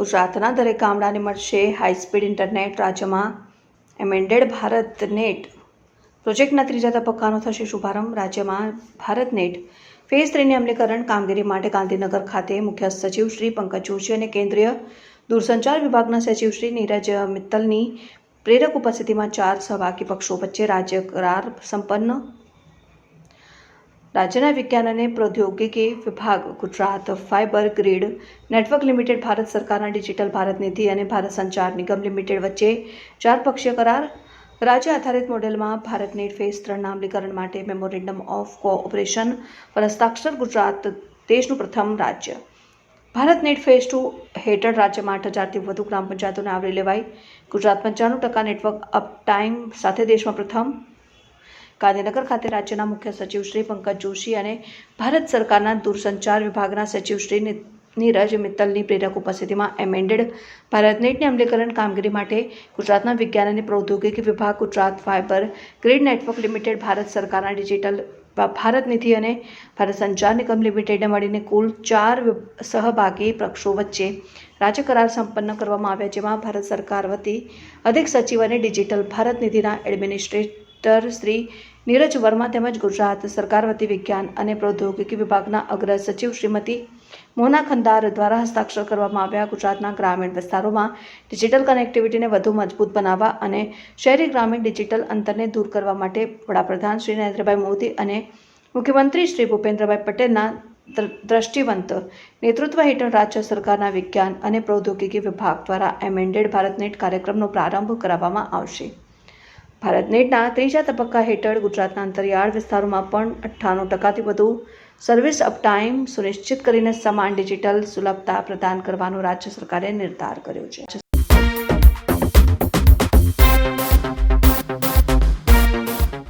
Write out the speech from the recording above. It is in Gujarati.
ગુજરાતના દરેક ગામડાને મળશે હાઈસ્પીડ ઇન્ટરનેટ રાજ્યમાં એમેન્ડેડ ભારત નેટ પ્રોજેક્ટના ત્રીજા તબક્કાનો થશે શુભારંભ. રાજ્યમાં ભારત નેટ ફેઝ થ્રીની અમલીકરણ કામગીરી માટે ગાંધીનગર ખાતે મુખ્ય સચિવ શ્રી પંકજ જોશી અને કેન્દ્રીય દૂરસંચાર વિભાગના સચિવ શ્રી નીરજ મિત્તલની પ્રેરક ઉપસ્થિતિમાં ચાર સહભાગી પક્ષો વચ્ચે રાજ્ય કરાર સંપન્ન રાજ્યના વિજ્ઞાન અને પ્રૌદ્યોગિકી વિભાગ, Gujarat fibre grid, network limited Bharat સરકારના ડિજિટલ ભારત નિધિ અને ભારત સંચાર નિગમ લિમિટેડ વચ્ચે ચાર પક્ષીય કરાર. રાજ્ય આધારિત મોડેલમાં ભારત નેટ ફેઝ ત્રણના અમલીકરણ માટે મેમોરેન્ડમ ઓફ કોઓપરેશન પર હસ્તાક્ષર ગુજરાત દેશનું પ્રથમ રાજ્ય. ભારત નેટ ફેઝ ટુ હેઠળ રાજ્યમાં આઠ હજારથી વધુ ગ્રામ પંચાયતોને આવરી લેવાઈ. ગુજરાત પંચાણું ટકા નેટવર્ક અપ ટાઈમ સાથે દેશમાં પ્રથમ. ગાંધીનગર ખાતે રાજ્યના મુખ્ય સચિવ શ્રી પંકજ જોશી અને ભારત સરકારના દૂરસંચાર વિભાગના સચિવ શ્રી નીરજ મિત્તલની પ્રેરક ઉપસ્થિતિમાં એમેન્ડેડ ભારતનેટની અમલીકરણ કામગીરી માટે ગુજરાતના વિજ્ઞાન અને પ્રૌદ્યોગિકી વિભાગ Gujarat fibre grid network limited Bharat સરકારના ડિજિટલ ભારત નિધિ અને ભારત સંચાર નિગમ લિમિટેડને મળીને કુલ ચાર સહભાગી પક્ષો વચ્ચે રાજ્ય કરાર સંપન્ન કરવામાં આવ્યા, જેમાં ભારત સરકાર વતી અધિક સચિવ અને ડિજિટલ ભારત નિધિના એડમિનિસ્ટ્રેટર શ્રી નીરજ વર્મા તેમજ ગુજરાત સરકાર વતી વિજ્ઞાન અને પ્રૌદ્યોગિકી વિભાગના અગ્ર સચિવ શ્રીમતી મોના ખંદાર દ્વારા હસ્તાક્ષર કરવામાં આવ્યા. ગુજરાતના ગ્રામીણ વિસ્તારોમાં ડિજિટલ કનેક્ટિવિટીને વધુ મજબૂત બનાવવા અને શહેરી ગ્રામીણ ડિજિટલ અંતરને દૂર કરવા માટે વડાપ્રધાન શ્રી નરેન્દ્રભાઈ મોદી અને મુખ્યમંત્રી શ્રી ભૂપેન્દ્રભાઈ પટેલના દ્રષ્ટિવંત નેતૃત્વ હેઠળ રાજ્ય સરકારના વિજ્ઞાન અને પ્રૌદ્યોગિકી વિભાગ દ્વારા એમેન્ડેડ ભારતનેટ કાર્યક્રમનો પ્રારંભ કરાવવામાં આવશે. ભારતનેટના ત્રીજા તબક્કા હેઠળ ગુજરાતના અંતરિયાળ વિસ્તારોમાં પણ અઠ્ઠાણું ટકાથી વધુ સર્વિસ અપટાઇમ સુનિશ્ચિત કરીને સમાન ડિજિટલ સુલભતા પ્રદાન કરવાનો રાજ્ય સરકારે નિર્ધાર કર્યો છે.